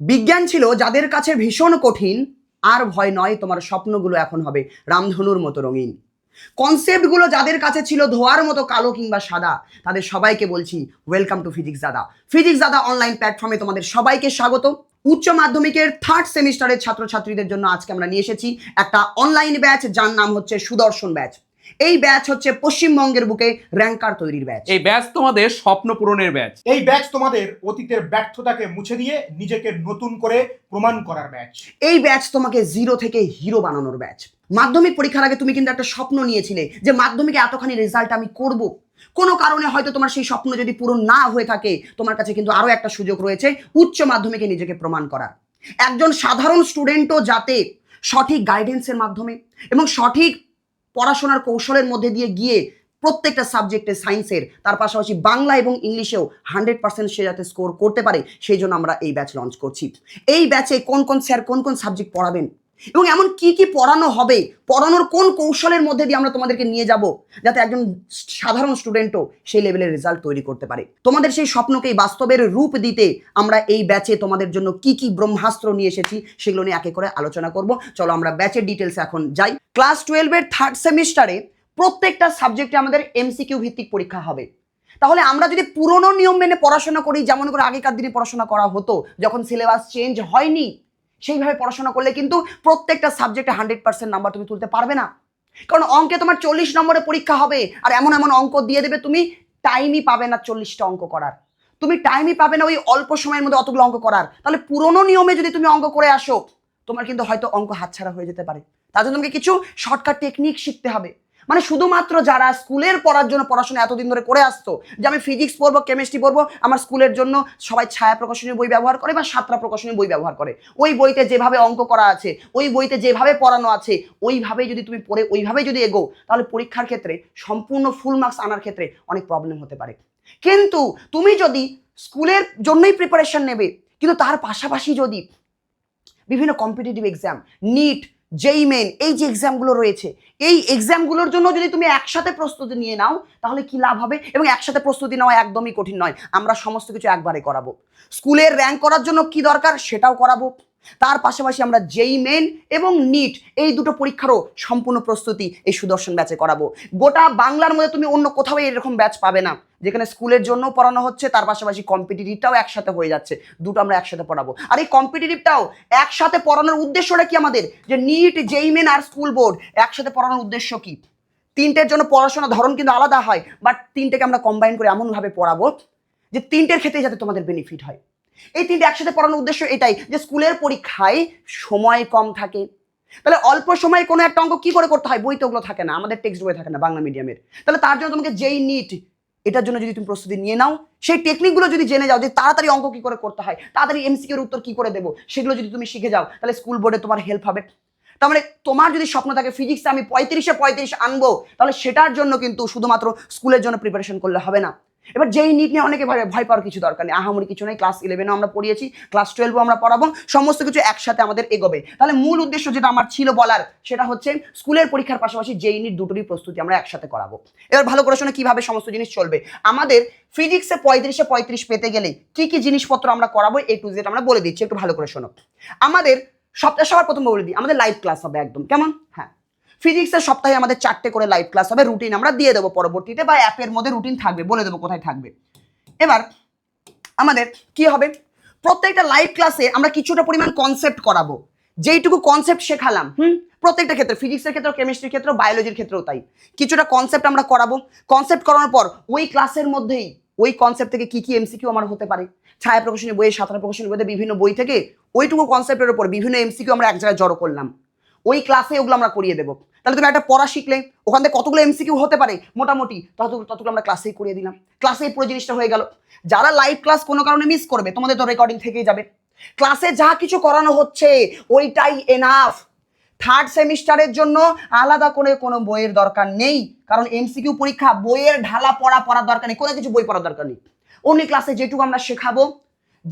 বিজ্ঞান ছিল যাদের কাছে ভীষণ কঠিন, আর ভয় নয় তোমার স্বপ্নগুলো এখন হবে রামধনুর মতো রঙিন। কনসেপ্টগুলো যাদের কাছে ছিল ধোয়ার মতো কালো কিংবা সাদা, তাদের সবাইকে বলছি welcome to physics Dada physics Dada online প্ল্যাটফর্মে তোমাদের সবাইকে স্বাগত। উচ্চ মাধ্যমিকের থার্ড সেমিস্টারের ছাত্রছাত্রীদের জন্য আজকে আমরা নিয়ে এসেছি একটা অনলাইন ব্যাচ যার নাম হচ্ছে সুদর্শন ব্যাচ এই ব্যাচ হচ্ছে পশ্চিমবঙ্গের বুকে র্যাঙ্কার তৈরির ব্যাচ এই ব্যাচ তোমাদের স্বপ্ন পূরণের ব্যাচ এই ব্যাচ তোমাদের অতীতের ব্যর্থতাকে মুছে দিয়ে নিজেকে নতুন করে প্রমাণ করার ব্যাচ এই ব্যাচ তোমাকে জিরো থেকে হিরো বানানোর ব্যাচ মাধ্যমিক পরীক্ষার আগে তুমি কিন্তু একটা স্বপ্ন নিয়েছিলে যে মাধ্যমিকে এতখানি রেজাল্ট আমি করব। কোনো কারণে হয়তো তোমার সেই স্বপ্ন যদি পূরণ না হয়ে থাকে তোমার কাছে কিন্তু আরও একটা সুযোগ রয়েছে উচ্চ মাধ্যমিকে নিজেকে প্রমাণ করার। একজন সাধারণ স্টুডেন্টও যাতে সঠিক গাইডেন্সের মাধ্যমে এবং সঠিক পড়াশোনার কৌশলের মধ্যে দিয়ে গিয়ে প্রত্যেকটা সাবজেক্টে সায়েন্সের তার পাশাপাশি বাংলা এবং ইংলিশেও হান্ড্রেড পার্সেন্ট সে যাতে স্কোর করতে পারে, সেই জন্য আমরা এই ব্যাচ লঞ্চ করছি। এই ব্যাচে কোন কোন স্যার কোন কোন সাবজেক্ট পড়াবেন? এবং এমন কি কি পড়ানো হবে? পড়ানোর কোন কৌশলের মধ্যে দিয়ে আমরা তোমাদেরকে নিয়ে যাব যাতে একজন সাধারণ স্টুডেন্টও সেই লেভেলের রেজাল্ট তৈরি করতে পারে? তোমাদের সেই স্বপ্নকেই বাস্তবের রূপ দিতে আমরা এই ব্যাচে তোমাদের জন্য কি কি ব্রহ্মাস্ত্র নিয়ে এসেছি সেগুলো নিয়ে একে করে আলোচনা করব। চলো আমরা ব্যাচের ডিটেলস এখন যাই। ক্লাস টুয়েলভের থার্ড সেমিস্টারে প্রত্যেকটা সাবজেক্টে আমাদের এমসিকিউ ভিত্তিক পরীক্ষা হবে। তাহলে আমরা যদি পুরনো নিয়ম মেনে পড়াশোনা করি, যেমন করে আগেকার দিনে পড়াশোনা করা হতো, যখন সিলেবাস চেঞ্জ হয়নি সেইভাবে পড়াশোনা করলে কিন্তু প্রত্যেকটা সাবজেক্টে হান্ড্রেড পার্সেন্ট নাম্বার তুমি তুলতে পারবে না। কারণ অঙ্কে তোমার চল্লিশ নম্বরে পরীক্ষা হবে আর এমন এমন অঙ্ক দিয়ে দেবে তুমি টাইমই পাবে না চল্লিশটা অঙ্ক করার। তুমি টাইমই পাবে না ওই অল্প সময়ের মধ্যে অতগুলো অঙ্ক করার। তাহলে পুরনো নিয়মে যদি তুমি অঙ্ক করে আসো, তোমার কিন্তু হয়তো অঙ্ক হাতছাড়া হয়ে যেতে পারে। তার জন্য তোমাকে কিছু শর্টকাট টেকনিক শিখতে হবে। মানে শুধুমাত্র যারা স্কুলের পড়ার জন্য পড়াশোনা এতদিন ধরে করে আসতো, যে আমি ফিজিক্স পড়ব কেমিস্ট্রি পড়ব, আমার স্কুলের জন্য সবাই ছায়া প্রকাশনী বই ব্যবহার করে বা সাতরা প্রকাশনী বই ব্যবহার করে। ওই বইতে যেভাবে অঙ্ক করা আছে, ওই বইতে যেভাবে পড়ানো আছে, ওইভাবেই যদি তুমি পড়ে, ওইভাবেই যদি এগো তাহলে পরীক্ষার ক্ষেত্রে সম্পূর্ণ ফুল মার্কস আনার ক্ষেত্রে অনেক প্রবলেম হতে পারে। কিন্তু তুমি যদি স্কুলের জন্যই প্রিপারেশন নেবে, কিন্তু তার পাশাপাশি যদি বিভিন্ন competitive exam NEET JEE main এই যে এক্সামগুলো রয়েছে, এই এক্সামগুলোর জন্য যদি তুমি একসাথে প্রস্তুতি নিয়ে নাও, তাহলে কি লাভ হবে? এবং একসাথে প্রস্তুতি নেওয়া একদমই কঠিন নয়। আমরা সমস্ত কিছু একবারে করাবো। স্কুলের র্যাঙ্ক করার জন্য কি দরকার? সেটাও করাবো। তার পাশাপাশি আমরা যেই মেন এবং নিট এই দুটো পরীক্ষারও সম্পূর্ণ প্রস্তুতি এই সুদর্শন ব্যাচে করাবো। গোটা বাংলার মধ্যে তুমি অন্য কোথাও এরকম ব্যাচ পাবে না। যেখানে স্কুলের জন্য পড়ানো হচ্ছে, তার পাশাপাশি কম্পিটিটিভটাও একসাথে হয়ে যাচ্ছে। দুটো আমরা একসাথে পড়াবো। আর এই কম্পিটিটিভটাও একসাথে পড়ানোর উদ্দেশ্যটা কি আমাদের? যে নিট যেই মেন আর স্কুল বোর্ড একসাথে পড়ানোর উদ্দেশ্য কি? তিনটের জন্য পড়াশোনার ধরন কিন্তু আলাদা হয় বাট তিনটেকে আমরা কম্বাইন করে এমনভাবে পড়াবো যে তিনটের ক্ষেত্রে যাতে তোমাদের বেনিফিট হয়। এই তিনটে একসাথে পড়ানোর উদ্দেশ্য এটাই, যে স্কুলের পরীক্ষায় সময় কম থাকে। তাহলে অল্প সময়ে কোনো একটা অঙ্ক কি করে করতে হয়? বই তো ওগুলো থাকে না, আমাদের টেক্সট বই থাকে না বাংলা মিডিয়ামের তাহলে তার জন্য তোমাকে যেই নিট এটার জন্য যদি তুমি প্রস্তুতি নিয়ে নাও, সেই টেকনিকগুলো যদি জেনে যাও যে তাড়াতাড়ি অঙ্ক কি করে করতে হয়, তাড়াতাড়ি এমসিকিউর উত্তর কি করে দেবো, সেগুলো যদি তুমি শিখে যাও, তাহলে স্কুল বোর্ডে তোমার হেল্প হবে। তার মানে তোমার যদি স্বপ্ন থাকে ফিজিক্সে আমি পঁয়ত্রিশে পঁয়ত্রিশ আনব, তাহলে সেটার জন্য কিন্তু শুধুমাত্র স্কুলের জন্য প্রিপারেশন করলে হবে না। এবার যেই নিট নিয়ে অনেকে ভয় পাওয়ার কিছু দরকার নেই। আহামরি কিছু নেই ক্লাস ইলেভেনও আমরা পড়িয়েছি ক্লাস টুয়েলভও আমরা পড়াবো, সমস্ত কিছু একসাথে আমাদের এগোবে। তাহলে মূল উদ্দেশ্য যেটা আমার ছিল বলার, সেটা হচ্ছে স্কুলের পরীক্ষার পাশাপাশি যেই নিট দুটোরই প্রস্তুতি আমরা একসাথে করাবো। এবার ভালো করে শোনে কীভাবে সমস্ত জিনিস চলবে। আমাদের ফিজিক্সে পঁয়ত্রিশে পঁয়ত্রিশ পেতে গেলে কি কি জিনিসপত্র আমরা করাবো এ টু জেড আমরা বলে দিচ্ছি, একটু ভালো করে শোনো। আমাদের সপ্তাহে সবার প্রথম বলে দিই, আমাদের লাইভ ক্লাস হবে একদম, কেমন? হ্যাঁ। ফিজিক্সের সপ্তাহে আমাদের চারটে করে লাইভ ক্লাস হবে রুটিন আমরা দিয়ে দেবো পরবর্তীতে বা অ্যাপের মধ্যে রুটিন থাকবে, বলে দেবো কোথায় থাকবে। এবার আমাদের কি হবে? প্রত্যেকটা লাইভ ক্লাসে আমরা কিছুটা পরিমাণ কনসেপ্ট করাবো। যেইটুকু কনসেপ্ট শেখালাম, হুম? প্রত্যেকটা ক্ষেত্রে ফিজিক্সের ক্ষেত্রে কেমিস্ট্রির ক্ষেত্রে বায়োলজির ক্ষেত্রেও তাই। কিছুটা কনসেপ্ট আমরা করাবো। কনসেপ্ট করানোর পর ওই ক্লাসের মধ্যেই, ওই কনসেপ্ট থেকে কি কি এমসিকিউ আমার হতে পারে? ছায়া প্রকাশনী বইয়ে, সাঁতার প্রকাশনী বইতে বিভিন্ন বই থেকে, ওইটুকু কনসেপ্টের উপর বিভিন্ন এমসিকিউ আমরা এক জায়গায় জড়ো করলাম। ওই ক্লাসে ওগুলো আমরা করিয়ে দেবো। তাহলে তুমি একটা পড়া শিখলে, ওখান থেকে কতগুলো এমসিকিউ হতে পারে? মোটামুটি ততগুলো ততগুলো আমরা ক্লাসেই করিয়ে দিলাম। ক্লাসেই পুরো জিনিসটা হয়ে গেল। যারা লাইভ ক্লাস কোনো কারণে মিস করবে, তোমাদের তো রেকর্ডিং থেকেই যাবে। ক্লাসে যা কিছু করানো হচ্ছে, ওইটাই এনাফ থার্ড সেমিস্টারের জন্য আলাদা করে কোনো বইয়ের দরকার নেই। কারণ এমসিকিউ পরীক্ষা, বইয়ের ঢালা পড়া পড়ার দরকার নেই, কোনো কিছু বই পড়ার দরকার নেই। অন্য ক্লাসে যেটুকু আমরা শেখাবো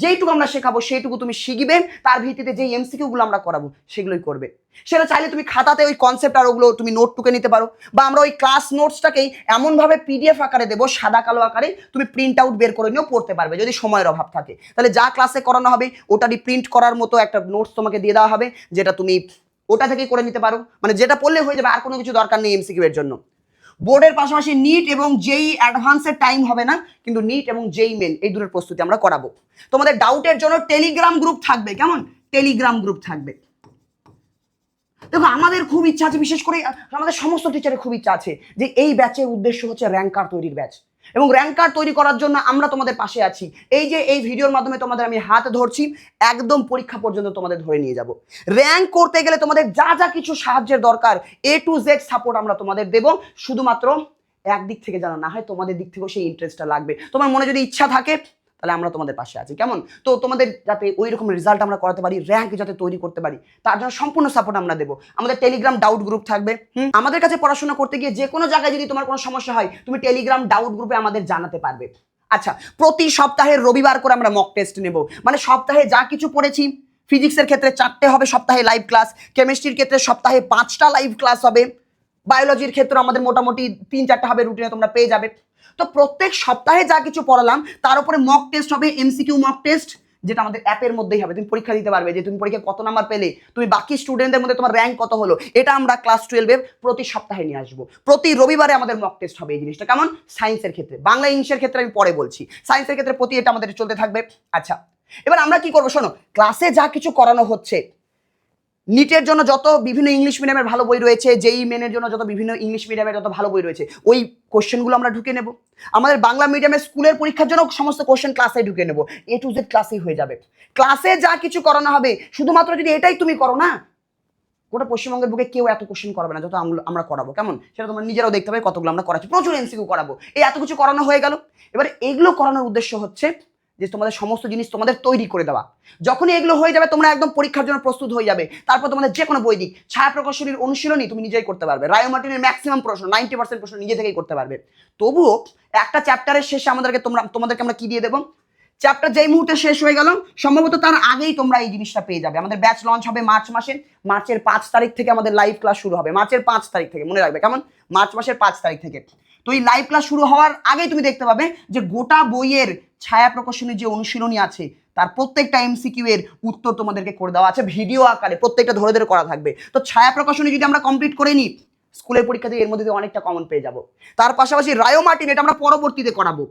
যেইটুকু আমরা শেখাবো, সেইটুকু তুমি শিখবে। তার ভিত্তিতে যেই এমসিকিউগুলো আমরা করাবো, সেগুলোই করবে। সেটা চাইলে তুমি খাতাতে ওই কনসেপ্ট আর ওগুলো তুমি নোট টুকে নিতে পারো। বা আমরা ওই ক্লাস নোটসটাকেই এমনভাবে পিডিএফ আকারে দেবো, সাদা কালো আকারে তুমি প্রিন্ট আউট বের করে নিয়েও পড়তে পারবে, যদি সময়ের অভাব থাকে। তাহলে যা ক্লাসে করানো হবে, ওটারই প্রিন্ট করার মতো একটা নোটস তোমাকে দিয়ে দেওয়া হবে, যেটা তুমি ওটা থেকেই করে নিতে পারো। মানে যেটা পড়লে হয়ে যাবে, আর কোনো কিছু দরকার নেই এমসিকিউ এর জন্য। বোর্ডের পাশাপাশি নিট এবং যেই অ্যাডভান্সের টাইম হবে না, কিন্তু নিট এবং যেই মেন এই দুটোর প্রস্তুতি আমরা করাবো। তোমাদের ডাউটের জন্য টেলিগ্রাম গ্রুপ থাকবে, কেমন? টেলিগ্রাম গ্রুপ থাকবে। দেখো, আমাদের খুব ইচ্ছা আছে, বিশেষ করে আমাদের সমস্ত টিচারের খুব ইচ্ছা আছে যে এই ব্যাচের উদ্দেশ্য হচ্ছে র্যাঙ্কার তৈরির ব্যাচ এবং র্যাঙ্ক কার্ড তৈরি করার জন্য আমরা তোমাদের পাশে আছি। এই যে এই ভিডিওর মাধ্যমে তোমাদের আমি হাত ধরছি, একদম পরীক্ষা পর্যন্ত তোমাদের ধরে নিয়ে যাব। র্যাঙ্ক করতে গেলে তোমাদের যা যা কিছু সাহায্যের দরকার এ টু জেড সাপোর্ট আমরা তোমাদের দেব। শুধুমাত্র একদিক থেকে জানা, না হয় তোমাদের দিক থেকেও সেই ইন্টারেস্টটা লাগবে। তোমার মনে যদি ইচ্ছা থাকে তাহলে আমরা তোমাদের পাশে আছি। কেমন? তো তোমাদের যাতে ওই রকম রেজাল্ট আমরা করাতে পারি র্যাঙ্ক যাতে তৈরি করতে পারি, তার জন্য সম্পূর্ণ সাপোর্ট আমরা দেবো। আমাদের টেলিগ্রাম ডাউট গ্রুপ থাকবে আমাদের কাছে পড়াশোনা করতে গিয়ে যে কোনো জায়গায় যদি তোমার কোনো সমস্যা হয়, তুমি টেলিগ্রাম ডাউট গ্রুপে আমাদের জানাতে পারবে। আচ্ছা প্রতি সপ্তাহের রবিবার করে আমরা মক টেস্ট নেব। মানে সপ্তাহে যা কিছু পড়েছি ফিজিক্সের ক্ষেত্রে চারটে হবে সপ্তাহে লাইভ ক্লাস কেমিস্ট্রির ক্ষেত্রে সপ্তাহে পাঁচটা লাইভ ক্লাস হবে বায়োলজির ক্ষেত্রে আমাদের মোটামুটি তিন চারটা হবে রুটিনে তোমরা পেয়ে যাবে। তো প্রত্যেক সপ্তাহে যা কিছু পড়ালাম, তার উপরে মক টেস্ট হবে এমসিকিউ মক টেস্ট যেটা আমাদের অ্যাপের মধ্যেই হবে। তুমি পরীক্ষা দিতে পারবে যে তুমি পরীক্ষা কত নাম্বার পেলে, তুমি বাকি স্টুডেন্টদের মধ্যে তোমার র্যাঙ্ক কত হলো, এটা আমরা ক্লাস টুয়েলভে প্রতি সপ্তাহে নিয়ে আসব। প্রতি রবিবারে আমাদের মক টেস্ট হবে এই জিনিসটা। কেমন? সায়েন্সের ক্ষেত্রে। বাংলা ইংলিশের ক্ষেত্রে আমি পরে বলছি। সায়েন্সের ক্ষেত্রে প্রতি এটা আমাদের চলতে থাকবে। আচ্ছা এবার আমরা কি করব শোনো ক্লাসে যা কিছু করানো হচ্ছে নিটের জন্য যত বিভিন্ন ইংলিশ মিডিয়ামের ভালো বই রয়েছে যেই মেনের জন্য যত বিভিন্ন ইংলিশ মিডিয়ামের যত ভালো বই রয়েছে, ওই কোশ্চেনগুলো আমরা ঢুকে নেব। আমাদের বাংলা মিডিয়ামের স্কুলের পরীক্ষার জন্য সমস্ত কোশ্চেন ক্লাসে ঢুকে নেব। এ টু জেড ক্লাসেই হয়ে যাবে। ক্লাসে যা কিছু করানো হবে, শুধুমাত্র যদি এটাই তুমি করো না, গোটা পশ্চিমবঙ্গের বুকে কেউ এত কোশ্চেন করবে না, যত আমরা- করাবো। কেমন? সেটা তোমরা নিজেরাও দেখতে পাবে কতগুলো আমরা করাচ্ছি। প্রচুর এমসিকিউ করাবো। এই এত কিছু করানো হয়ে গেল। এবার এগুলো করানোর উদ্দেশ্য হচ্ছে যে তোমাদের সমস্ত জিনিস তোমাদের তৈরি করে দেওয়া। যখনই এগুলো হয়ে যাবে, তোমরা একদম পরীক্ষার জন্য প্রস্তুত হয়ে যাবে। তারপর তোমাদের যে কোনো বই দিক। ছায়া প্রকাশনীর অনুশীলনী তুমি নিজেই করতে পারবে। রায় মার্টিনের ম্যাক্সিমাম প্রশ্ন নাইনটি পার্সেন্ট প্রশ্ন নিজে থেকেই করতে পারবে। তবুও একটা চ্যাপ্টারের শেষে আমাদেরকে তোমরা, তোমাদেরকে আমরা কি দিয়ে দেবো? চ্যাপ্টার যেই মুহূর্তে শেষ হয়ে গেল, সম্ভবত তার আগেই তোমরা এই জিনিসটা পেয়ে যাবে। আমাদের ব্যাচ লঞ্চ হবে মার্চ মাসে। মার্চের পাঁচ তারিখ থেকে আমাদের লাইভ ক্লাস শুরু হবে। মার্চের পাঁচ তারিখ থেকে, মনে রাখবে, কেমন? মার্চ মাসের পাঁচ তারিখ থেকে। তো এই লাইভ ক্লাস শুরু হওয়ার আগেই তুমি দেখতে পাবে যে গোটা বইয়ের ছায়া প্রকাশনের যে অনুশীলনী আছে, তার প্রত্যেকটা এমসিকিউ এর উত্তর তোমাদেরকে করে দেওয়া আছে ভিডিও আকারে প্রত্যেকটা ধরে ধরে করা থাকবে। তো ছায়া প্রকাশনী যদি আমরা কমপ্লিট করে নিই স্কুলের পরীক্ষাতে এর মধ্যে অনেকটা কমন পেয়ে যাব। তার পাশাপাশি রায়ো মার্টিন, এটা আমরা পরবর্তীতে করাবো।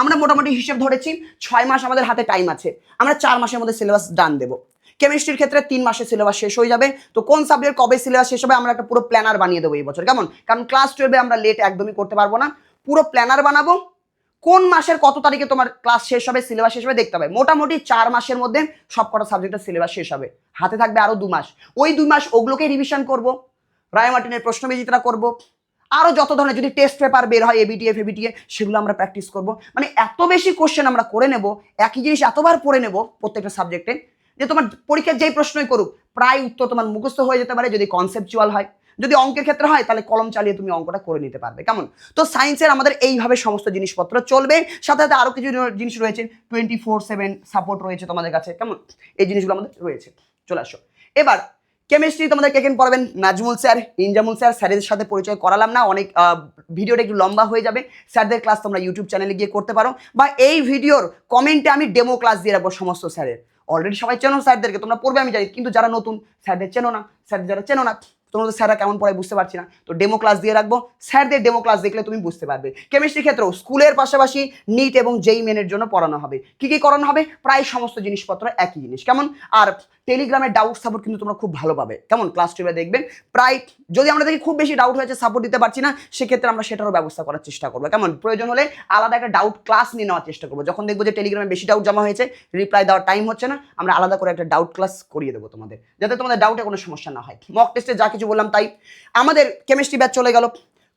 আমরা মোটামুটি হিসেব ধরেছি, ছয় মাস আমাদের হাতে টাইম আছে, আমরা চার মাসের মধ্যে সিলেবাস ডান দেবো। কেমিস্ট্রির ক্ষেত্রে তিন মাসে সিলেবাস শেষ হয়ে যাবে। তো কোন সাবজেক্ট কবে সিলেবাস শেষ হবে, আমরা একটা পুরো প্ল্যানার বানিয়ে দেবো এই বছর, কেমন? কারণ ক্লাস টুয়েলভে আমরা লেট একদমই করতে পারব না। পুরো প্ল্যানার বানাবো। কোন মাসের কত তারিখে তোমার ক্লাস শেষ হবে সিলেবাস শেষ হবে, দেখতে হবে। মোটামুটি চার মাসের মধ্যে সব কটা সাবজেক্টের সিলেবাস শেষ হবে। হাতে থাকবে আরও দু মাস। ওই দুই মাস ওগুলোকে রিভিশন করব। রায় মার্টিনের প্রশ্নবিচিত্রা করব। আরও যত ধরনের যদি টেস্ট পেপার বের হয় এবিটিএফ এবিটিএ সেগুলো আমরা প্র্যাকটিস করব। মানে এত বেশি কোশ্চেন আমরা করে নেব, একই জিনিস এতবার পড়ে নেব প্রত্যেকটা সাবজেক্টে যে তোমার পরীক্ষার যেই প্রশ্নই করুক, প্রায় উত্তর তোমার মুখস্থ হয়ে যেতে পারে যদি কনসেপচুয়াল হয়। যদি অঙ্কের ক্ষেত্রে হয়, তাহলে কলম চালিয়ে তুমি অঙ্কটা করে নিতে পারবে। কেমন? তো সায়েন্সের আমাদের এইভাবে সমস্ত জিনিসপত্র চলবে। সাথে সাথে আরও কিছু জিনিস রয়েছে। টোয়েন্টি ফোর সেভেন সাপোর্ট রয়েছে তোমাদের কাছে। কেমন? এই জিনিসগুলো আমাদের রয়েছে। চলে আসো। এবার কেমিস্ট্রি তোমাদের কে কেন পড়াবেন। নাজমুল স্যার, ইনজামুল স্যার স্যারের সাথে পরিচয় করালাম না। অনেক ভিডিওটা একটু লম্বা হয়ে যাবে। স্যারদের ক্লাস তোমরা ইউটিউব চ্যানেলে গিয়ে করতে পারো। বা এই ভিডিওর কমেন্টে আমি ডেমো ক্লাস দিয়ে রাখব সমস্ত স্যারের। অলরেডি সবাই চেনো স্যারদেরকে, তোমরা পড়বে আমি জানি, কিন্তু যারা নতুন, স্যারদের চেনো না, স্যারদের যারা চেনো না তোমরা স্যাররা কেমন পড়ায় বুঝতে পারছি না। তো ডেমো ক্লাস দিয়ে রাখব, স্যারদের ডেমো ক্লাস দেখলে তুমি বুঝতে পারবে। কেমিস্ট্রি ক্ষেত্রেও স্কুলের পাশাপাশি নিট এবং জেই মেনের জন্য পড়ানো হবে। কি কি করানো হবে? প্রায় সমস্ত জিনিসপত্র একই জিনিস। কেমন? আর টেলিগ্রামের ডাউট সাপোর্ট কিন্তু তোমরা খুব ভালো পাবে। কেমন? ক্লাস টুয়েলভে দেখবেন, প্রায় যদি আমরা দেখি খুব বেশি ডাউট হয়েছে সাপোর্ট দিতে পারছি না, সেক্ষেত্রে আমরা সেটারও ব্যবস্থা করার চেষ্টা করব। কেমন? প্রয়োজন হলে আলাদা একটা ডাউট ক্লাস নিয়ে নেওয়ার চেষ্টা করব। যখন দেখব যে টেলিগ্রামে বেশি ডাউট জমা হয়েছে রিপ্লাই দেওয়ার টাইম হচ্ছে না, আমরা আলাদা করে একটা ডাউট ক্লাস করিয়ে দেবো তোমাদের, যাতে তোমাদের ডাউটে কোনো সমস্যা না হয়। মক টেস্টে যা কিছু বললাম তাই। আমাদের কেমিস্ট্রি ব্যাচ চলে গেল।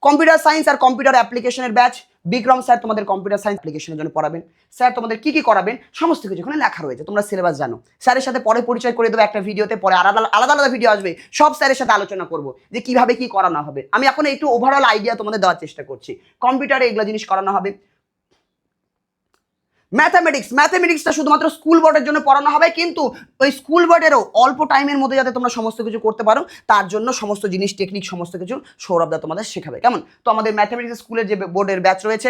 কম্পিউটার সায়েন্স আর কম্পিউটার অ্যাপ্লিকেশনের ব্যাচ বিক্রম স্যার তোমাদের কম্পিউটার সায়েন্স অ্যাপ্লিকেশনের জন্য পড়াবেন। স্যার, তোমাদের কি কি করাবেন? সমস্ত কিছু এখানে লেখা রয়েছে, তোমরা সিলেবাস জানো। স্যারের সাথে পরে পরিচয় করে দেবো একটা ভিডিওতে পরে আলাদা আলাদা আলাদা ভিডিও আসবে। সব স্যারের সাথে আলোচনা করব যে কীভাবে কি করানো হবে। আমি এখন একটু ওভারঅল আইডিয়া তোমাদের দেওয়ার চেষ্টা করছি। কম্পিউটারে এগুলো জিনিস করানো হবে। ম্যাথামেটিক্স ম্যাথামেটিক্সটা শুধুমাত্র স্কুল বোর্ডের জন্য পড়ানো হবে, কিন্তু ওই স্কুল বোর্ডেরও অল্প টাইমের মধ্যে যাতে তোমরা সমস্ত কিছু করতে পারো, তার জন্য সমস্ত জিনিস টেকনিক সমস্ত কিছু সৌরভদা তোমাদের শেখাবে। কেমন? তো আমাদের ম্যাথামেটিক্স স্কুলের যে বোর্ডের ব্যাচ রয়েছে,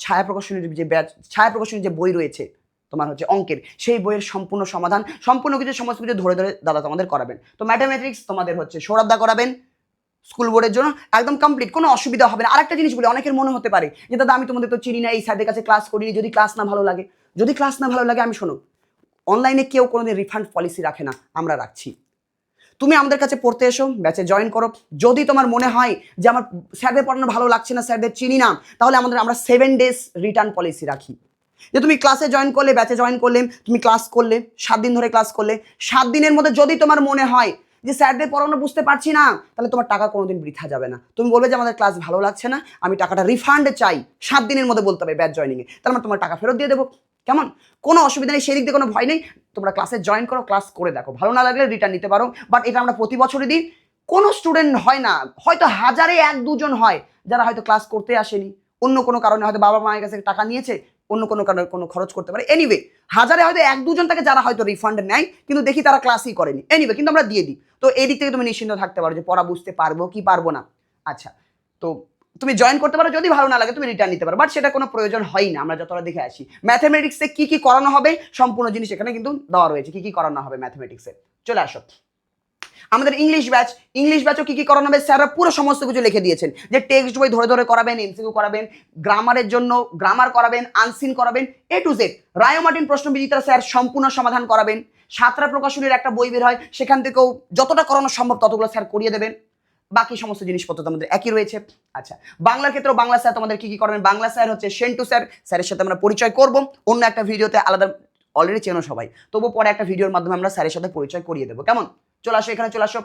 ছায়া প্রকাশনীর যে ব্যাচ ছায়া প্রকাশনীর যে বই রয়েছে, তোমার হচ্ছে অঙ্কের, সেই বইয়ের সম্পূর্ণ সমাধান, সম্পূর্ণ কিছু, সমস্ত কিছু ধরে ধরে দাদা তোমাদের করাবেন। তো ম্যাথামেটিক্স তোমাদের হচ্ছে সৌরভদা করাবেন স্কুল বোর্ডের জন্য একদম কমপ্লিট কোনো অসুবিধা হবে না। আরেকটা জিনিস বলি, অনেকের মনে হতে পারে যে, দাদা, আমি তোমাদের তো চিনি না, এই স্যারদের কাছে ক্লাস করিনি যদি ক্লাস না ভালো লাগে। যদি ক্লাস না ভালো লাগে, আমি শোনো অনলাইনে কেউ কোনোদিন রিফান্ড পলিসি রাখে না, আমরা রাখছি। তুমি আমাদের কাছে পড়তে এসো ব্যাচে জয়েন করো। যদি তোমার মনে হয় যে, আমার স্যারদের পড়ানো ভালো লাগছে না, স্যারদের চিনি না, তাহলে আমাদের, আমরা সেভেন ডেজ রিটার্ন পলিসি রাখি। যে, তুমি ক্লাসে জয়েন করলে ব্যাচে জয়েন করলে, তুমি ক্লাস করলে, সাত দিন ধরে ক্লাস করলে, সাত দিনের মধ্যে যদি তোমার মনে হয় যে স্যারদের পড়ানো বুঝতে পারছি না, তাহলে তোমার টাকা কোনোদিন বৃথা যাবে না। তুমি বলবে যে আমাদের ক্লাস ভালো লাগছে না, আমি টাকাটা রিফান্ড চাই। সাত দিনের মধ্যে বলতে হবে ব্যাচ জয়নিংয়ে তাহলে আমরা তোমার টাকা ফেরত দিয়ে দেবো। কেমন? কোনো অসুবিধা নেই, সেদিক দিয়ে কোনো ভয় নেই। তোমরা ক্লাসে জয়েন করো ক্লাস করে দেখো। ভালো না লাগলে রিটার্ন নিতে পারো। বাট এটা আমরা প্রতি বছরই দিই। কোনো স্টুডেন্ট হয় না, হয়তো হাজারে এক দুজন হয়, যারা হয়তো ক্লাস করতে আসেনি। অন্য কোনো কারণে হয়তো বাবা মায়ের কাছে টাকা নিয়েছে অন্য কোনো কারণে কোনো খরচ করতে পারে। এনিওয়ে হাজারে হয়তো এক দুজন থাকে যারা হয়তো রিফান্ড নেয়, কিন্তু দেখি তারা ক্লাসই করেনি। এনিওয়ে কিন্তু আমরা দিয়ে দিই। তো এই দিক থেকে তুমি নিশ্চিন্ত থাকতে পারো যে পড়া বুঝতে পারব কি পারব না। আচ্ছা তো তুমি জয়েন করতে পারো, যদি ভালো না লাগে তুমি রিটার্ন নিতে পারো। বাট সেটা কোনো প্রয়োজন হয় না, আমরা যতটা দেখে আসি। ম্যাথামেটিক্সে কি কি করানো হবে, সম্পূর্ণ জিনিস এখানে কিন্তু দেওয়া রয়েছে, কি কি করানো হবে ম্যাথামেটিক্সে চলে আসো। আমাদের ইংলিশ ব্যাচ ইংলিশ ব্যাচও কি কি করানো হবে? স্যাররা পুরো সমস্ত কিছু লিখে দিয়েছেন। যে টেক্সট বই ধরে ধরে করাবেন এমসিকিউ করাবেন গ্রামারের জন্য গ্রামার করাবেন আনসিন করাবেন A to Z Ray Martin প্রশ্ন বিজিতা স্যার সম্পূর্ণ সমাধান করাবেন। সাতরা প্রকাশনীর একটা বই বের হয়, সেখান থেকেও যতটা করানো সম্ভব ততগুলো স্যার করিয়ে দেবেন। বাকি সমস্ত জিনিসপত্র তো আমাদের একই রয়েছে। আচ্ছা বাংলার ক্ষেত্রেও বাংলা স্যার তোমাদের কি কি করাবেন? বাংলা স্যার হচ্ছে সেন্টু স্যার, স্যারের সাথে আমরা পরিচয় করব। অন্য একটা ভিডিওতে আলাদা অলরেডি চেনো সবাই। তবু পরে একটা ভিডিওর মাধ্যমে আমরা স্যারের সাথে পরিচয় করিয়ে দেবো। কেমন? চলে আসো, এখানে চলে আসো।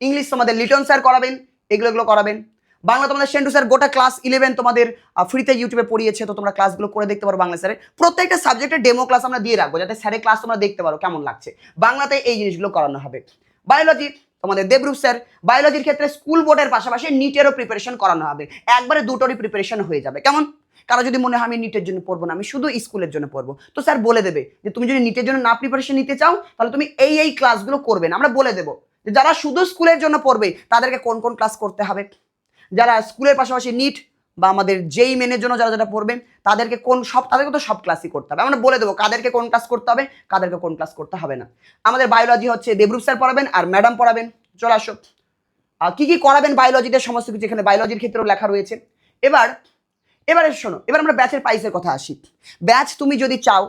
ইংলিশ তোমাদের লিটন স্যার করাবেন, এগুলো এগুলো করাবেন। বাংলা তোমাদের সেন্টু স্যার গোটা ক্লাস ইলেভেন তোমাদের ফ্রিতে ইউটিউবে পড়িয়েছে, তো তোমরা ক্লাসগুলো করে দেখতে পারো বাংলা স্যারের প্রত্যেকটা সাবজেক্টের ডেমো ক্লাস আমরা দিয়ে রাখব, যাতে স্যারের ক্লাস তোমরা দেখতে পারো কেমন লাগছে। বাংলাতে এই জিনিসগুলো করানো হবে। বায়োলজি তোমাদের দেবরূপ স্যার বায়োলজির ক্ষেত্রে স্কুল বোর্ডের পাশাপাশি নিটেরও প্রিপারেশন করানো হবে। একবারে দুটোরই প্রিপারেশন হয়ে যাবে। কেমন? কারও যদি মনে হয় আমি নিটের জন্য পড়ব না, আমি শুধু স্কুলের জন্য পড়ব। তো স্যার বলে দেবে যে তুমি যদি নিটের জন্য না প্রিপারেশন নিতে চাও, তাহলে তুমি এই এই ক্লাসগুলো করবে না। আমরা বলে দেবো যে যারা শুধু স্কুলের জন্য পড়বে, তাদেরকে কোন কোন ক্লাস করতে হবে? যারা স্কুলের পাশাপাশি নিট বা আমাদের যেই মেনের জন্য যারা যারা পড়বে, তাদেরকে কোন সব, তাদেরকে তো সব ক্লাসই করতে হবে। আমরা বলে দেবো কাদেরকে কোন ক্লাস করতে হবে, কাদেরকে কোন ক্লাস করতে হবে না। আমাদের বায়োলজি হচ্ছে দেবরূপ স্যার পড়াবেন আর ম্যাডাম পড়াবেন। চলে আসো। কি কি করাবেন বায়োলজিতে সমস্ত কিছু এখানে বায়োলজির ক্ষেত্রেও লেখা রয়েছে। এবার এবারে শোনো, এবার আমরা ব্যাচের প্রাইসের কথা আসি। ব্যাচ তুমি যদি চাও,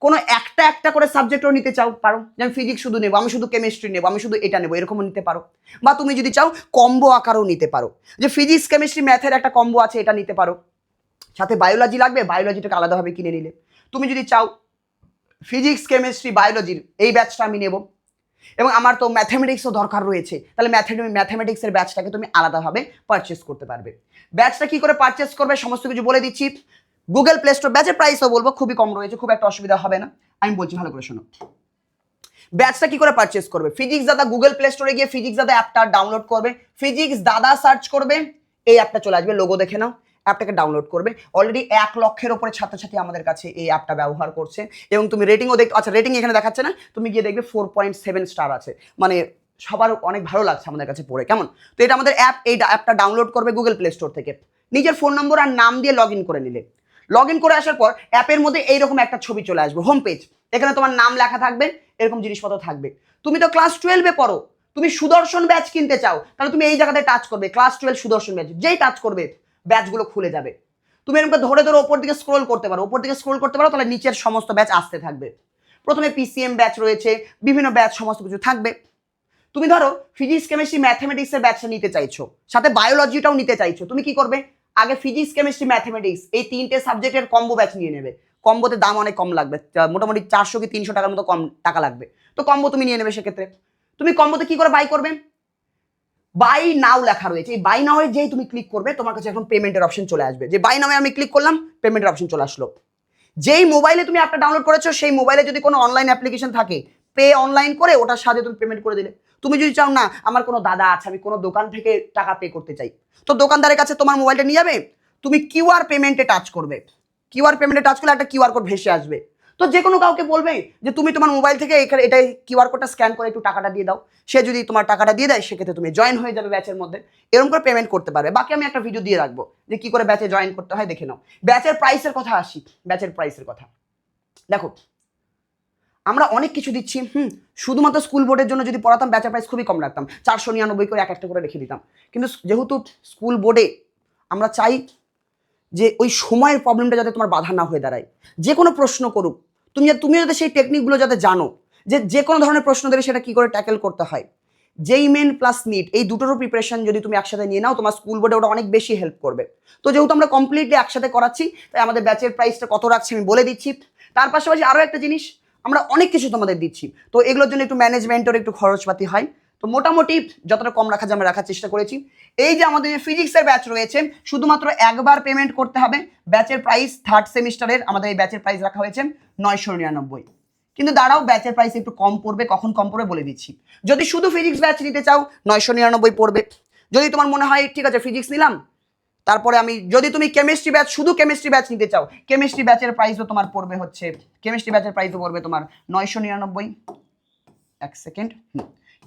কোনো একটা একটা করে সাবজেক্টও নিতে চাও, পারো। যেমন ফিজিক্স শুধু নেব, আমি শুধু কেমিস্ট্রি নেব, আমি শুধু এটা নেব, এরকমও নিতে পারো। বা তুমি যদি চাও কম্বো আকারও নিতে পারো। যে ফিজিক্স কেমিস্ট্রি ম্যাথের একটা কম্বো আছে, এটা নিতে পারো। সাথে বায়োলজি লাগবে বায়োলজিটাকে আলাদাভাবে কিনে নিলে। তুমি যদি চাও ফিজিক্স কেমিস্ট্রি বায়োলজির এই ব্যাচটা আমি নেব। এবং আমার তো ম্যাথামেটিক্সও দরকার রয়েছে। তাহলে ম্যাথামেটিক ম্যাথামেটিক্সের ব্যাচটাকে তুমি আলাদাভাবে পারচেস করতে পারবে। ব্যাচটা কি করে পারচেস করবে সমস্ত কিছু বলে দিচ্ছি। গুগল প্লে স্টোর ব্যাচের প্রাইসও বলব, খুবই কম রয়েছে, খুব একটা অসুবিধা হবে না। আমি বলছি ভালো করে শোনো। ব্যাচটা কি করে পারচেস করবে? ফিজিক্স দাদা গুগল প্লে স্টোরে গিয়ে ফিজিক্স দাদা অ্যাপটা ডাউনলোড করবে। ফিজিক্স দাদা সার্চ করবে। এই অ্যাপটা চলে আসবে লোগো দেখে নাও। অ্যাপটাকে ডাউনলোড করবে। অলরেডি এক লক্ষের ওপরে ছাত্রছাত্রী আমাদের কাছে এই অ্যাপটা ব্যবহার করছে এবং তুমি রেটিংও দেখ আচ্ছা রেটিং এখানে দেখাচ্ছে না, তুমি গিয়ে দেখবে ফোর পয়েন্ট সেভেন স্টার আছে। মানে সবার অনেক ভালো লাগছে আমাদের কাছে পড়ে, কেমন? তো এটা আমাদের অ্যাপ এই অ্যাপটা ডাউনলোড করবে গুগল প্লে স্টোর থেকে। নিজের ফোন নম্বর আর নাম দিয়ে লগ করে নিলে। লগ করে আসার পর অ্যাপের মধ্যে এইরকম একটা ছবি চলে আসবে হোম পেজ এখানে তোমার নাম লেখা থাকবে, এরকম জিনিসপত্র থাকবে। তুমি তো ক্লাস টুয়েলভে পড়ো। তুমি সুদর্শন ব্যাচ কিনতে চাও, তাহলে তুমি এই জায়গাতে টাচ করবে ক্লাস টুয়েলভ সুদর্শন ব্যাচ যেই টাচ করবে। ব্যাচগুলো খুলে যাবে। তুমি এরকম ধরে ধরে ওপর দিকে স্ক্রোল করতে পারো। ওপর দিকে স্ক্রোল করতে পারো, তাহলে নিচের সমস্ত ব্যাচ আসতে থাকবে। প্রথমে পিসিএম ব্যাচ রয়েছে, বিভিন্ন ব্যাচ সমস্ত কিছু থাকবে। তুমি ধরো ফিজিক্স কেমিস্ট্রি ম্যাথামেটিক্সের ব্যাচটা নিতে চাইছো, সাথে বায়োলজিটাও নিতে চাইছো। তুমি কি করবে? আগে ফিজিক্স কেমিস্ট্রি ম্যাথামেটিক্স এই তিনটে সাবজেক্টের কম্বো ব্যাচ নিয়ে নেবে। কম্বোতে দাম অনেক কম লাগবে মোটামুটি চারশো কি তিনশো টাকার মতো কম টাকা লাগবে। তো কম্বো তুমি নিয়ে নেবে সেক্ষেত্রে। তুমি কম্বোতে কি করে বাই করবে? বাই নাও লেখা রয়েছে। এই বাই নাও যেই তুমি ক্লিক করবে, তোমার কাছে এখন পেমেন্টের অপশন চলে আসবে। যে বাই নামে আমি ক্লিক করলাম পেমেন্টের অপশন চলে আসলো। যেই মোবাইলে তুমি অ্যাপটা ডাউনলোড করেছ, সেই মোবাইলে যদি কোনো অনলাইন অ্যাপ্লিকেশন থাকে পে অনলাইন করে ওটার সাথে তুমি পেমেন্ট করে দিলে। তুমি যদি চাও না, আমার কোনো দাদা আছে, আমি কোনো দোকান থেকে টাকা পে করতে চাই। তো দোকানদারের কাছে তোমার মোবাইলটা নিয়ে যাবে, তুমি কিউআর পেমেন্টে টাচ করবে। কিউআর পেমেন্টে টাচ করলে একটা কিউআর কোড ভেসে আসবে। তো যে কোনো কাউকে বলবে যে তুমি তোমার মোবাইল থেকে এখানে এটাই কিউআর কোডটা স্ক্যান করে একটু টাকাটা দিয়ে দাও। সে যদি তোমার টাকাটা দিয়ে দেয়, সেক্ষেত্রে তুমি জয়েন হয়ে যাবে ব্যাচের মধ্যে। এরকম করে পেমেন্ট করতে পারবে। বাকি আমি একটা ভিডিও দিয়ে রাখব যে কি করে ব্যাচে জয়েন করতে হয়, দেখে নাও। ব্যাচের প্রাইসের কথা আসি। ব্যাচের প্রাইসের কথা। দেখো, আমরা অনেক কিছু দিচ্ছি, হুম, শুধুমাত্র স্কুল বোর্ডের জন্য যদি পড়াতাম ব্যাচের প্রাইস খুবই কম রাখতাম। চারশো নিরানব্বই করে এক একটা করে রেখে দিতাম। কিন্তু যেহেতু স্কুল বোর্ডে আমরা চাই যে ওই সময়ের প্রবলেমটা যাতে তোমার বাধা না হয়ে দাঁড়ায়। যে কোনো প্রশ্ন করুক। তুমি তুমি যাতে সেই টেকনিকগুলো যাতে জানো, যে যে কোনো ধরনের প্রশ্ন দিলে সেটা কী করে ট্যাকেল করতে হয়। যেই মেন প্লাস নিট এই দুটোরও প্রিপারেশন যদি তুমি একসাথে নিয়ে নাও, তোমার স্কুল বোর্ডে ওটা অনেক বেশি হেল্প করবে। তো যেহেতু আমরা কমপ্লিটলি একসাথে করাচ্ছি, তাই আমাদের ব্যাচের প্রাইসটা কত রাখছি আমি বলে দিচ্ছি। তার পাশাপাশি আরও একটা জিনিস, আমরা অনেক কিছু তোমাদের দিচ্ছি। তো এগুলোর জন্য একটু ম্যানেজমেন্টের একটু খরচপাতি হয়। তো মোটামুটি যতটা কম রাখা যায় আমরা রাখার চেষ্টা করেছি। এই যে আমাদের যে ফিজিক্সের ব্যাচ রয়েছে, শুধুমাত্র একবার পেমেন্ট করতে হবে। ব্যাচের প্রাইস থার্ড সেমিস্টারের আমাদের এই ব্যাচের প্রাইস রাখা হয়েছে নয়শো নিরানব্বই। কিন্তু দাঁড়াও ব্যাচের প্রাইস একটু কম পড়বে, কখন কম পড়বে বলে দিচ্ছি। যদি শুধু ফিজিক্স ব্যাচ নিতে চাও, নয়শো নিরানব্বই পড়বে। যদি তোমার মনে হয়, ঠিক আছে ফিজিক্স নিলাম। তারপরে আমি, যদি তুমি কেমিস্ট্রি ব্যাচ শুধু কেমিস্ট্রি ব্যাচ নিতে চাও কেমিস্ট্রি ব্যাচের প্রাইসও তোমার পড়বে হচ্ছে কেমিস্ট্রি ব্যাচের প্রাইসও পড়বে তোমার নয়শো নিরানব্বই। এক সেকেন্ড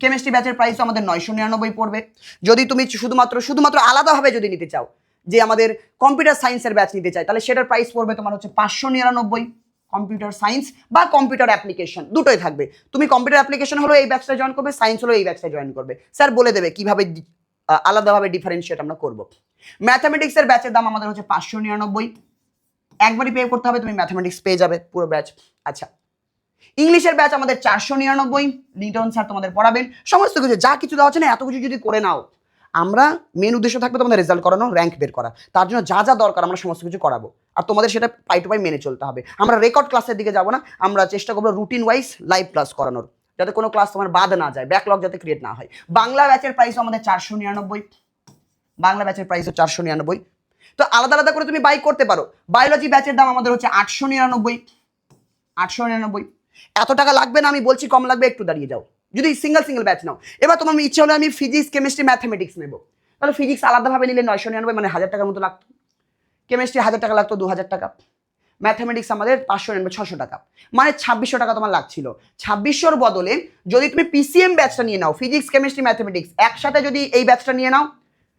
কেমিস্ট্রি ব্যাচের প্রাইসও আমাদের নয়শো নিরানব্বই পড়বে। যদি তুমি শুধুমাত্র শুধুমাত্র আলাদাভাবে যদি নিতে চাও, যে আমাদের কম্পিউটার সায়েন্সের ব্যাচ নিতে চাই তাহলে সেটার প্রাইস পড়বে তোমার হচ্ছে পাঁচশো নিরানব্বই। কম্পিউটার সায়েন্স বা কম্পিউটার অ্যাপ্লিকেশন দুটোই থাকবে। তুমি কম্পিউটার অ্যাপ্লিকেশন হলো এই ব্যাচটা জয়েন করবে সায়েন্স হলো এই ব্যাচটা জয়েন করবে। স্যার বলে দেবে কীভাবে আলাদাভাবে ডিফারেন্সিয়েট আমরা করব। ম্যাথামেটিক্সের ব্যাচের দাম আমাদের হচ্ছে পাঁচশো নিরানব্বই। একবারই পে করতে হবে, তুমি ম্যাথামেটিক্স পেয়ে যাবে, পুরো ব্যাচ আচ্ছা ইংলিশের ব্যাচ আমাদের চারশো নিরানব্বই লিটন স্যার তোমাদের পড়াবেন। সমস্ত কিছু, যা কিছু দেওয়া আছে না, এত কিছু যদি করে নাও, আমরা মেন উদ্দেশ্য থাকবে তোমাদের রেজাল্ট করানো র্যাঙ্ক বের করা। তার জন্য যা যা দরকার আমরা সমস্ত কিছু করাবো। আর তোমাদের সেটা পাই টু পাই মেনে চলতে হবে। আমরা রেকর্ড ক্লাসের দিকে যাব না, আমরা চেষ্টা করব রুটিন ওয়াইজ লাইভ ক্লাস করানোর। যাতে কোনো ক্লাস তোমার বাদ না যায় ব্যাকলগ যাতে ক্রিয়েট না হয়। বাংলা ব্যাচের প্রাইসও আমাদের চারশো নিরানব্বই। বাংলা ব্যাচের প্রাইসও চারশো নিরানব্বই। তো আলাদা আলাদা করে তুমি বাই করতে পারো। বায়োলজি ব্যাচের দাম আমাদের হচ্ছে আটশো নিরানব্বই। আটশো নিরানব্বই। এত টাকা লাগবে না, আমি বলছি কম লাগবে, একটু দাঁড়িয়ে যাও। যদি সিঙ্গেল সিঙ্গেল ব্যাচ নাও। এবার তোমার ইচ্ছে হলে আমি ফিজিক্স কেমিস্ট্রি ম্যাথামেটিক্স নেব। তাহলে ফিজিক্স আলাদাভাবে নিলে নয়শো নিরানব্বই মানে হাজার টাকার মতো লাগতো। কেমিস্ট্রি হাজার টাকা লাগতো দু হাজার টাকা। ম্যাথামেটিক্স আমাদের পাঁচশো নিরানব্বই, ছশো টাকা। মানে ছাব্বিশশো টাকা তোমার লাগছিল। ছাব্বিশশোর বদলে যদি তুমি পিসিএম ব্যাচটা নিয়ে নাও ফিজিক্স কেমিস্ট্রি ম্যাথামেটিক্স একসাথে যদি এই ব্যাচটা নিয়ে নাও,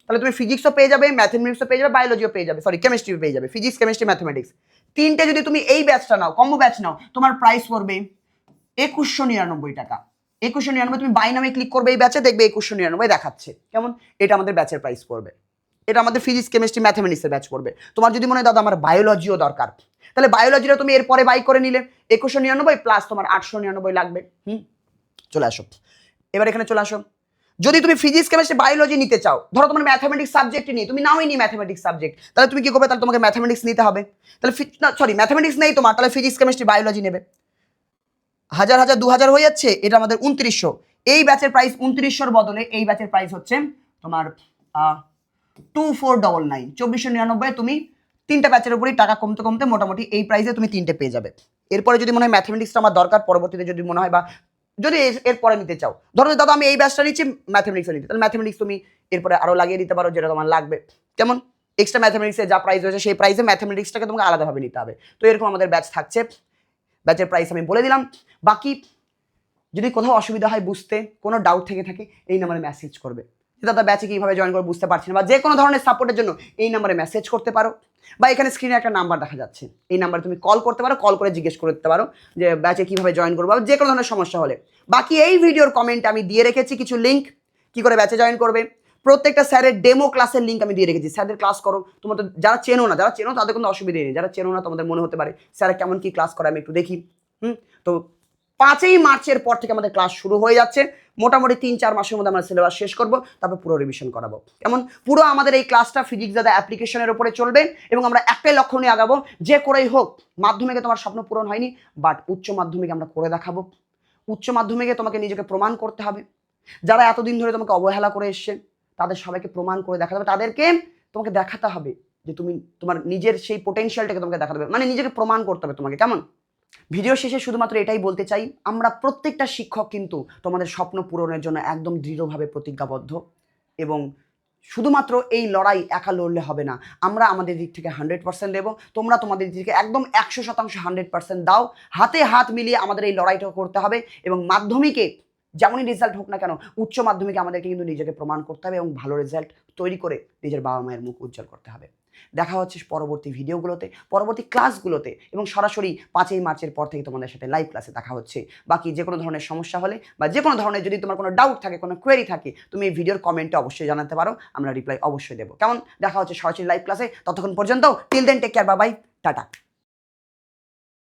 তাহলে তুমি ফিজিক্সও পেয়ে যাবে ম্যাথামেটিক্সও পেয়ে যাবে বায়োলজিও পেয়ে যাবে সরি কেমিস্ট্রিও পেয়ে যাবে ফিজিক্স কেমিস্ট্রি ম্যাথামেটিক্স তিনটে যদি তুমি এই ব্যাচটা নাও কম্বো ব্যাচ নাও, তোমার প্রাইস পড়বে একুশশো নিরানব্বই টাকা। একুশশো নিরানব্বই, তুমি বাই নামে ক্লিক করবে এই ব্যাচে দেখবে একুশশো নিরানব্বই দেখাচ্ছে। কেমন? এটা আমাদের ব্যাচের প্রাইস পড়বে। এটা আমাদের ফিজিক্স কেমিস্ট্রি ম্যাথামেটিক্সের ব্যাচ পড়বে। তোমার যদি মনে হয়, দাদা, আমার বায়োলজিও দরকার। তাহলে বায়োলজিটা তুমি এরপরে বাই করে নিলে। একুশশো নিরানব্বই প্লাস তোমার আটশো নিরানব্বই লাগবে। হুম? চলে আসো। এবার এখানে চলে আসো। যদি তুমি ফিজিক্স কেমিস্ট্রি বায়োলজি নিতে চাও, ধরো তোমার ম্যাথামেটিক্স সাবজেক্ট নিয়ে তুমি নাওই নি ম্যাথামেটিক্স সাবজেক্ট তাহলে তুমি কি করবে? তাহলে তোমাকে ম্যাথামেটিক্স নিতে হবে। তাহলে সরি ম্যাথামেটিক্স নেই তোমার, তাহলে ফিজিক্স কেমিস্ট্রি বায়োলজি নেবে। হাজার হাজার, দু হাজার হয়ে যাচ্ছে, এটা আমাদের উনত্রিশশো। এই ব্যাচের প্রাইস উনত্রিশশোর বদলে এই ব্যাচের প্রাইস হচ্ছে তোমার টু ফোর ডবল নাইন চব্বিশশো নিরানব্বই তুমি তিনটা ব্যাচের উপরেই টাকা কমতে কমতে মোটামুটি এই প্রাইসে তুমি তিনটে পেয়ে যাবে। এরপরে যদি মনে হয় ম্যাথামেটিক্সটা আমার দরকার, পরবর্তীতে যদি মনে হয় বা যদি এরপরে নিতে চাও। ধরো দাদা আমি এই ব্যাচটা নিচ্ছি ম্যাথামেটিক্সে নিতে। তাহলে ম্যাথামেটিক্স তুমি এরপরে আরও লাগিয়ে দিতে পারো, যেটা তোমার লাগবে। কেমন এক্সট্রা ম্যাথামেটিক্সে যা প্রাইস হয়েছে সেই প্রাইসে ম্যাথামেটিক্সটাকে তোমাকে আলাদাভাবে নিতে হবে। তো এরকম আমাদের ব্যাচ থাকছে। ব্যাচের প্রাইস আমি বলে দিলাম। বাকি যদি কোথাও অসুবিধা হয় বুঝতে, কোনো ডাউট থেকে থাকে, এই নাম্বারে মেসেজ করবে। দাদা ব্যাচে কীভাবে জয়েন করব বুঝতে পারছি না। বা যে কোনো ধরনের সাপোর্টের জন্য এই নাম্বারে মেসেজ করতে পারো। বা এখানে স্ক্রিনে একটা নাম্বার দেখা যাচ্ছে। এই নাম্বারে তুমি কল করতে পারো কল করে জিজ্ঞেস করতে পারো যে ব্যাচে কীভাবে জয়েন করব বা যে কোনো ধরনের সমস্যা হলে। বাকি এই ভিডিওর কমেন্টে আমি দিয়ে রেখেছি কিছু লিঙ্ক কী করে ব্যাচে জয়েন করবে। প্রত্যেকটা স্যারের ডেমো ক্লাসের লিঙ্ক আমি দিয়ে রেখেছি। স্যারদের ক্লাস করো, তোমার যারা চেনো না, যারা চেনো তাদের কোনো অসুবিধা নেই। যারা চেনো না তোমাদের মনে হতে পারে, স্যার কেমন কি ক্লাস করে আমি একটু দেখি। হুম? তো পাঁচই মার্চের পর থেকে আমাদের ক্লাস শুরু হয়ে যাচ্ছে। মোটামুটি তিন, চার মাসের মধ্যে আমরা সিলেবাস শেষ করব, তারপর পুরো রিভিশন করাবো। কেমন পুরো আমাদের এই ক্লাসটা ফিজিক্স দাদা অ্যাপ্লিকেশনের উপরে চলবে এবং আমরা একটাই লক্ষ্য নিয়ে আগাবো, যে করেই হোক, মাধ্যমিকে তোমার স্বপ্ন পূরণ হয়নি বাট উচ্চ মাধ্যমিকে আমরা করে দেখাবো। উচ্চ মাধ্যমিকে তোমাকে নিজেকে প্রমাণ করতে হবে। যারা এতদিন ধরে তোমাকে অবহেলা করে এসছে, তাদের সবাইকে প্রমাণ করে দেখাতে হবে। তাদেরকে তোমাকে দেখাতে হবে যে তুমি তোমার নিজের সেই পোটেনশিয়ালটাকে তোমাকে দেখাতে হবে। মানে নিজেকে প্রমাণ করতে হবে তোমাকে, কেমন? ভিডিও শেষে শুধুমাত্র এটাই বলতে চাই, আমরা প্রত্যেকটা শিক্ষক কিন্তু তোমাদের স্বপ্ন পূরণের জন্য একদম দৃঢ়ভাবে প্রতিজ্ঞাবদ্ধ এবং শুধুমাত্র এই লড়াই একা লড়লে হবে না, আমরা আমাদের দিক থেকে হান্ড্রেড পার্সেন্ট দেবো, তোমরা তোমাদের দিক থেকে একদম একশো শতাংশ হান্ড্রেড পার্সেন্ট দাও, হাতে হাত মিলিয়ে আমাদের এই লড়াইটা করতে হবে এবং মাধ্যমিকে যেমনই রেজাল্ট হোক না কেন, উচ্চ মাধ্যমিকে আমাদেরকে কিন্তু নিজেকে প্রমাণ করতে হবে এবং ভালো রেজাল্ট তৈরি করে নিজের বাবা মায়ের মুখ উজ্জ্বল করতে হবে। দেখা হচ্ছে পরবর্তী ভিডিওগুলোতে পরবর্তী ক্লাসগুলোতে এবং সরাসরি পাঁচই মার্চের পর থেকে তোমাদের সাথে লাইভ ক্লাসে দেখা হচ্ছে। বাকি যে কোনো ধরনের সমস্যা হলে বা যে কোনো ধরনের যদি তোমার কোনো ডাউট থাকে, কোনো কোয়েরি থাকে, তুমি এই ভিডিওর কমেন্টে অবশ্যই জানাতে পারো, আমরা রিপ্লাই অবশ্যই দেবো। কেমন? দেখা হচ্ছে সরাসরি লাইভ ক্লাসে ততক্ষণ পর্যন্ত till then take care Babai tata.